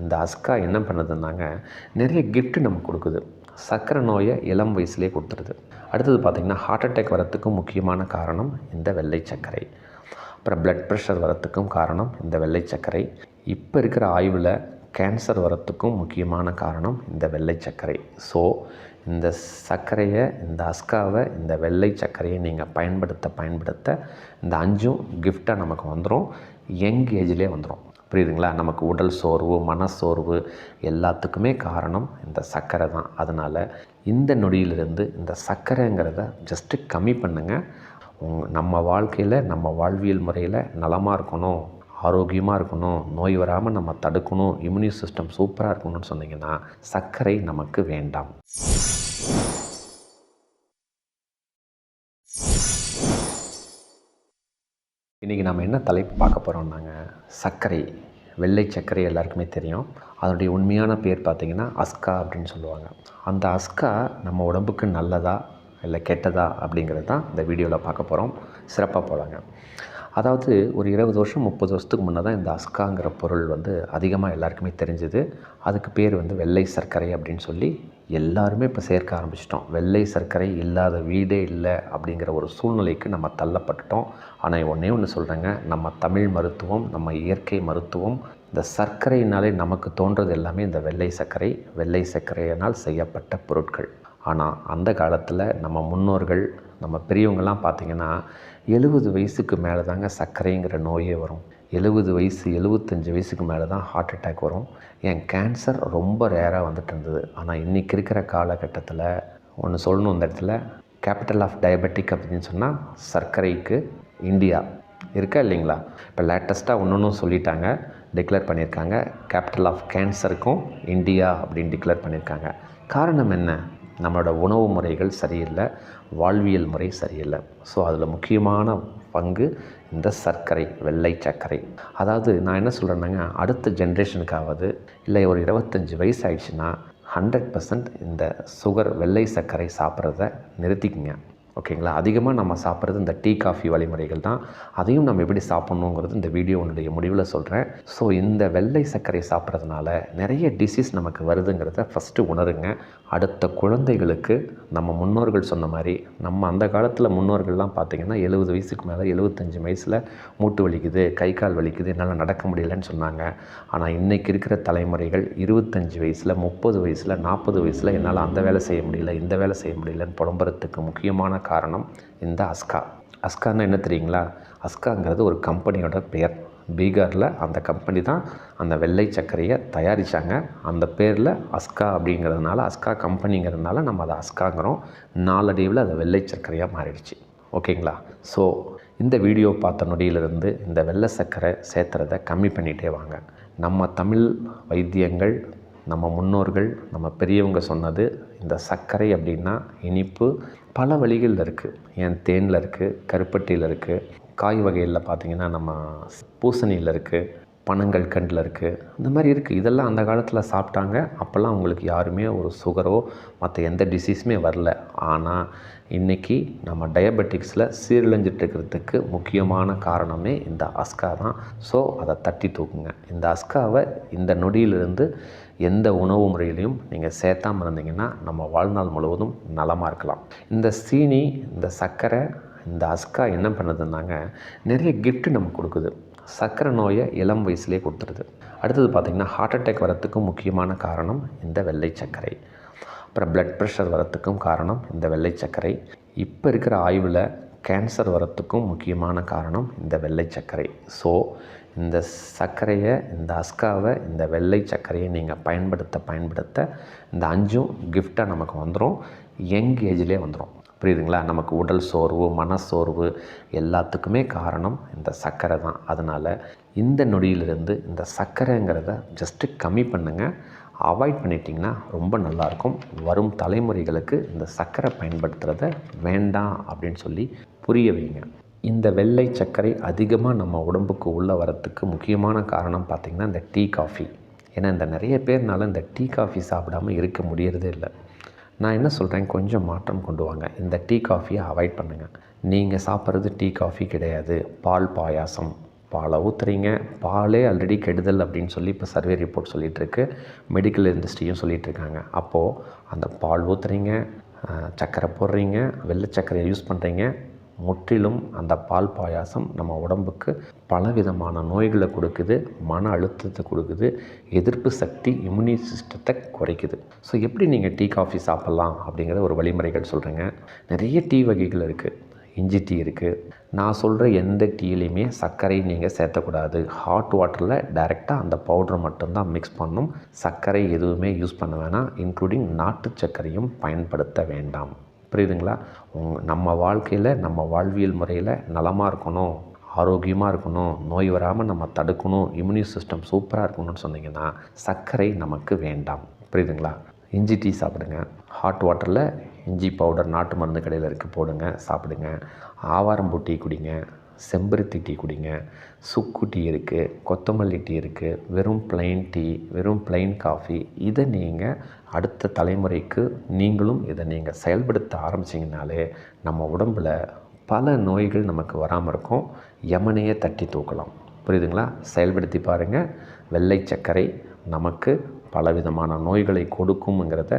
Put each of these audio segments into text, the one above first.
இந்த அஸ்கா என்ன பண்ணுதுன்னாங்க நிறைய கிஃப்ட் நமக்கு கொடுக்குது. சர்க்கரை நோயை இளம் வயசுலேயே கொடுத்துருது. அடுத்தது பார்த்திங்கன்னா ஹார்ட் அட்டாக் வரத்துக்கும் முக்கியமான காரணம் இந்த வெள்ளை சர்க்கரை. அப்புறம் பிளட் ப்ரெஷர் வரத்துக்கும் காரணம் இந்த வெள்ளை சர்க்கரை. இப்போ இருக்கிற ஆய்வில் கேன்சர் வரத்துக்கும் முக்கியமான காரணம் இந்த வெள்ளை சர்க்கரை. ஸோ இந்த சர்க்கரையை இந்த அஸ்காவை இந்த வெள்ளை சர்க்கரையை நீங்கள் பயன்படுத்த பயன்படுத்த இந்த அஞ்சும் கிஃப்டாக நமக்கு வந்துடும் யங் ஏஜ்லேயே வந்துடும் புரியுதுங்களா? நமக்கு உடல் சோர்வு மனசோர்வு எல்லாத்துக்குமே காரணம் இந்த சர்க்கரை தான். அதனால் இந்த நொடியிலிருந்து இந்த சர்க்கரைங்கிறத ஜஸ்ட்டு கம்மி பண்ணுங்கள் உங் நம்ம வாழ்க்கையில் நம்ம வாழ்வியல் முறையில் நலமாக இருக்கணும் ஆரோக்கியமாக இருக்கணும் நோய் வராமல் நம்ம தடுக்கணும் இம்யூனி சிஸ்டம் சூப்பராக இருக்கணும்னு சொன்னீங்கன்னா சர்க்கரை நமக்கு வேண்டாம். இன்றைக்கி நம்ம என்ன தலைப்பு பார்க்க போகிறோம்னாங்க சர்க்கரை. வெள்ளை சர்க்கரை எல்லாருக்குமே தெரியும். அதனுடைய உண்மையான பேர் பார்த்திங்கன்னா அஸ்கா அப்படின்னு சொல்லுவாங்க. அந்த அஸ்கா நம்ம உடம்புக்கு நல்லதா இல்லை கெட்டதா அப்படிங்கிறது தான் இந்த வீடியோவில் பார்க்க போகிறோம் சிறப்பாக போகலாங்க அதாவது ஒரு இருபது வருஷம் முப்பது வருஷத்துக்கு முன்னே தான் இந்த அஸ்காங்கிற பொருள் வந்து அதிகமாக எல்லாருக்குமே தெரிஞ்சுது. அதுக்கு பேர் வந்து வெள்ளை சர்க்கரை அப்படின்னு சொல்லி எல்லாருமே இப்போ சேர்க்க ஆரம்பிச்சிட்டோம். வெள்ளை சர்க்கரை இல்லாத வீடே இல்லை அப்படிங்கிற ஒரு சூழ்நிலைக்கு நம்ம தள்ளப்பட்டுட்டோம். ஆனால் ஒன்றே ஒன்று சொல்கிறேங்க நம்ம தமிழ் மருத்துவம் நம்ம இயற்கை மருத்துவம் இந்த சர்க்கரையினாலே நமக்கு தோன்றது எல்லாமே இந்த வெள்ளை சர்க்கரை வெள்ளை சர்க்கரையினால் செய்யப்பட்ட பொருட்கள். ஆனால் அந்த காலத்தில் நம்ம முன்னோர்கள் நம்ம பெரியவங்கள்லாம் பார்த்திங்கன்னா எழுபது வயசுக்கு மேலே தாங்க சர்க்கரைங்கிற நோயே வரும். எழுபது வயசு எழுபத்தஞ்சி வயசுக்கு மேலே தான் ஹார்ட் அட்டாக் வரும். என் கேன்சர் ரொம்ப ரேராக வந்துட்டு இருந்தது. ஆனால் இன்றைக்கி இருக்கிற காலகட்டத்தில் ஒன்று சொல்லணும் இந்த இடத்துல. கேபிட்டல் ஆஃப் டயபெட்டிக் அப்படின்னு சொன்னால் சர்க்கரைக்கு இந்தியா. இருக்கா இல்லைங்களா? இப்போ லேட்டஸ்ட்டாக ஒன்று ஒன்றும் சொல்லிட்டாங்க. டிக்ளேர் பண்ணியிருக்காங்க. கேபிட்டல் ஆஃப் கேன்சருக்கும் இந்தியா அப்படின்னு டிக்ளேர் பண்ணியிருக்காங்க. காரணம் என்ன? நம்மளோட உணவு முறைகள் சரியில்லை. வாழ்வியல் முறை சரியில்லை. ஸோ அதில் முக்கியமான பங்கு இந்த சர்க்கரை வெள்ளை சர்க்கரை. அதாவது நான் என்ன சொல்கிறேன்னாங்க அடுத்த ஜென்ரேஷனுக்காவது இல்லை ஒரு இருபத்தஞ்சி வயசு ஆயிடுச்சுன்னா ஹண்ட்ரட் பர்சன்ட் இந்த சுகர் வெள்ளை சர்க்கரை சாப்பிட்றத நிறுத்திக்குங்க. ஓகேங்களா? அதிகமாக நம்ம சாப்பிட்றது இந்த டீ காஃபி வழிமுறைகள் தான். அதையும் நம்ம எப்படி சாப்பிட்ணுங்கிறது இந்த வீடியோனுடைய முடிவில் சொல்கிறேன் ஸோ இந்த வெள்ளை சர்க்கரை சாப்பிட்றதுனால நிறைய டிசீஸ் நமக்கு வருதுங்கிறத ஃபஸ்ட்டு உணருங்க. அடுத்த குழந்தைகளுக்கு நம்ம முன்னோர்கள் சொன்ன மாதிரி நம்ம அந்த காலத்தில் முன்னோர்கள்லாம் பார்த்திங்கன்னா எழுபது வயசுக்கு மேலே எழுபத்தஞ்சி வயசில் மூட்டு வலிக்குது கை கால் வலிக்குது என்னால் நடக்க முடியலன்னு சொன்னாங்க. ஆனால் இன்றைக்கி இருக்கிற தலைமுறைகள் இருபத்தஞ்சி வயசில் முப்பது வயசில் நாற்பது வயசில் என்னால் அந்த வேலை செய்ய முடியல இந்த வேலை செய்ய முடியலன்னு புலம்புறதுக்கு முக்கியமான காரணம் இந்த அஸ்கா. அஸ்கான்னா என்ன தெரியுங்களா? அஸ்காங்கிறது ஒரு கம்பெனியோட பெயர். பீகாரில் அந்த கம்பெனி தான் அந்த வெள்ளை சர்க்கரையை தயாரித்தாங்க அந்த பேரில் அஸ்கா அப்படிங்கிறதுனால அஸ்கா கம்பெனிங்கிறதுனால நம்ம அதை அஸ்காங்கிறோம். நாளடைவில் அது வெள்ளை சர்க்கரையாக மாறிடுச்சு. ஓகேங்களா? ஸோ இந்த வீடியோ பார்த்த நொடியிலிருந்து இந்த வெள்ளை சர்க்கரை சேர்த்துறதை கம்மி பண்ணிகிட்டே வாங்க. நம்ம தமிழ் வைத்தியங்கள் நம்ம முன்னோர்கள் நம்ம பெரியவங்க சொன்னது இந்த சர்க்கரை அப்படின்னா இனிப்பு. பல வழிகளில் இருக்குது ஏன் தேனில் இருக்குது கருப்பட்டியில் இருக்குது காய் வகைகளில் பார்த்திங்கன்னா நம்ம பூசணியில் இருக்குது பனங்கள் கண்டில் இருக்குது இந்த மாதிரி இருக்குது இதெல்லாம் அந்த காலத்தில் சாப்பிட்டாங்க. அப்போல்லாம் அவங்களுக்கு யாருமே ஒரு சுகரோ மற்ற எந்த டிசீஸுமே வரல. ஆனால் இன்றைக்கி நம்ம டயபெட்டிக்ஸில் சீரழிஞ்சிட்ருக்கிறதுக்கு முக்கியமான காரணமே இந்த அஸ்கா தான். ஸோ அதை தட்டி தூக்குங்க. இந்த அஸ்காவை இந்த நொடியிலிருந்து எந்த உணவு முறையிலையும் நீங்கள் சேர்த்தாமல் இருந்தீங்கன்னா நம்ம வாழ்நாள் முழுவதும் நலமாக இருக்கலாம். இந்த சீனி இந்த சர்க்கரை இந்த அஸ்கா என்ன பண்ணுதுன்னாங்க நிறைய கிஃப்ட் நமக்கு கொடுக்குது. சர்க்கரை நோயை இளம் வயசுலேயே கொடுத்துருது. அடுத்தது பார்த்திங்கன்னா ஹார்ட் அட்டாக் வரத்துக்கும் முக்கியமான காரணம் இந்த வெள்ளை சர்க்கரை. அப்புறம் பிளட் ப்ரெஷர் வரத்துக்கும் காரணம் இந்த வெள்ளை சர்க்கரை. இப்போ இருக்கிற ஆய்வில் கேன்சர் வரத்துக்கும் முக்கியமான காரணம் இந்த வெள்ளை சர்க்கரை. ஸோ இந்த சர்க்கரையை இந்த அஸ்காவை இந்த வெள்ளை சர்க்கரையை நீங்கள் பயன்படுத்த பயன்படுத்த இந்த அஞ்சும் கிஃப்டாக நமக்கு வந்துடும் யங் ஏஜ்லேயே வந்துடும் புரியுதுங்களா? நமக்கு உடல் சோர்வு மனசோர்வு எல்லாத்துக்குமே காரணம் இந்த சர்க்கரை தான். அதனால் இந்த நொடியிலிருந்து இந்த சர்க்கரைங்கிறத ஜஸ்ட்டு கம்மி பண்ணுங்கள் அவாய்ட் பண்ணிட்டிங்கன்னா ரொம்ப நல்லாயிருக்கும். வரும் தலைமுறைகளுக்கு இந்த சர்க்கரை பயன்படுத்துகிறத வேண்டாம் அப்படின்னு சொல்லி புரிய வைங்க. இந்த வெள்ளை சர்க்கரை அதிகமாக நம்ம உடம்புக்கு உள்ளே வரத்துக்கு முக்கியமான காரணம் பார்த்திங்கன்னா இந்த டீ காஃபி. ஏன்னா இந்த நிறைய பேர்னால இந்த டீ காஃபி சாப்பிடாமல் இருக்க முடியறதே இல்லை. நான் என்ன சொல்கிறேன் கொஞ்சம் மாற்றம் கொண்டு வாங்க. இந்த டீ காஃபியை அவாய்ட் பண்ணுங்கள் நீங்கள் சாப்பிட்றது டீ காஃபி கிடையாது. பால் பாயாசம். பாலை ஊற்றுறீங்க பாலே ஆல்ரெடி கெடுதல் அப்படின்னு சொல்லி இப்போ சர்வே ரிப்போர்ட் சொல்லிகிட்ருக்கு மெடிக்கல் இண்டஸ்ட்ரியும் சொல்லிகிட்டு இருக்காங்க அப்போது அந்த பால் ஊற்றுறீங்க சர்க்கரை போடுறீங்க வெள்ளை சர்க்கரையை யூஸ் பண்ணுறீங்க முற்றிலும் அந்த பால் பாயாசம் நம்ம உடம்புக்கு பலவிதமான நோய்களை கொடுக்குது மன அழுத்தத்தை கொடுக்குது எதிர்ப்பு சக்தி இம்யூனி சிஸ்டத்தை குறைக்குது. ஸோ எப்படி நீங்கள் டீ காஃபி சாப்பிட்லாம் அப்படிங்கிற ஒரு வழிமுறைகள் சொல்கிறேங்க நிறைய டீ வகைகள் இருக்குது இஞ்சி டீ இருக்குது நான் சொல்கிற எந்த டீலையுமே சர்க்கரை நீங்கள் சேர்த்தக்கூடாது. ஹாட் வாட்டரில் டைரெக்டாக அந்த பவுடரை மட்டும்தான் மிக்ஸ் பண்ணும். சர்க்கரை எதுவுமே யூஸ் பண்ண வேணாம். இன்க்ளூடிங் நாட்டு சர்க்கரையும் பயன்படுத்த வேண்டாம். புரியுதுங்களா? நம்ம வாழ்க்கையில் நம்ம வாழ்வியல் முறையில் நலமாக இருக்கணும் ஆரோக்கியமாக இருக்கணும் நோய் வராமல் நம்ம தடுக்கணும் இம்யூனி சிஸ்டம் சூப்பராக இருக்கணும்னு சொன்னீங்கன்னா சர்க்கரை நமக்கு வேண்டாம். புரியுதுங்களா? இஞ்சி டீ சாப்பிடுங்க. ஹாட் வாட்டரில் இஞ்சி பவுடர் நாட்டு மருந்து கடையில் இருக்குது போடுங்க சாப்பிடுங்க. ஆவாரம்பூ டீ குடிங்க. செம்பருத்தி டீ குடிங்க. சுக்கு டீ இருக்குது கொத்தமல்லி டீ இருக்குது வெறும் ப்ளைன் டீ வெறும் ப்ளைன் காஃபி இதை நீங்கள் அடுத்த தலைமுறைக்கு நீங்களும் இதை நீங்கள் செயல்படுத்த ஆரம்பிச்சிங்கனாலே நம்ம உடம்பில் பல நோய்கள் நமக்கு வராமல் இருக்கும். யமனையே தட்டி தூக்கலாம். புரியுதுங்களா? செயல்படுத்தி பாருங்கள் வெள்ளை சர்க்கரை நமக்கு பலவிதமான நோய்களை கொடுக்குங்கிறத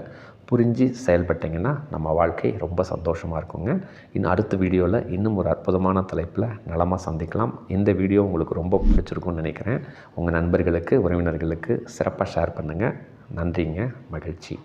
புரிஞ்சு செயல்பட்டிங்கன்னா நம்ம வாழ்க்கை ரொம்ப சந்தோஷமாக இருக்குங்க. இன்னும் அடுத்த வீடியோவில் இன்னும் ஒரு அற்புதமான தலைப்பில் நலமாக சந்திக்கலாம். இந்த வீடியோ உங்களுக்கு ரொம்ப பிடிச்சிருக்கும்னு நினைக்கிறேன். உங்கள் நண்பர்களுக்கு உறவினர்களுக்கு சிறப்பாக ஷேர் பண்ணுங்கள் நன்றிங்க. மகிழ்ச்சி.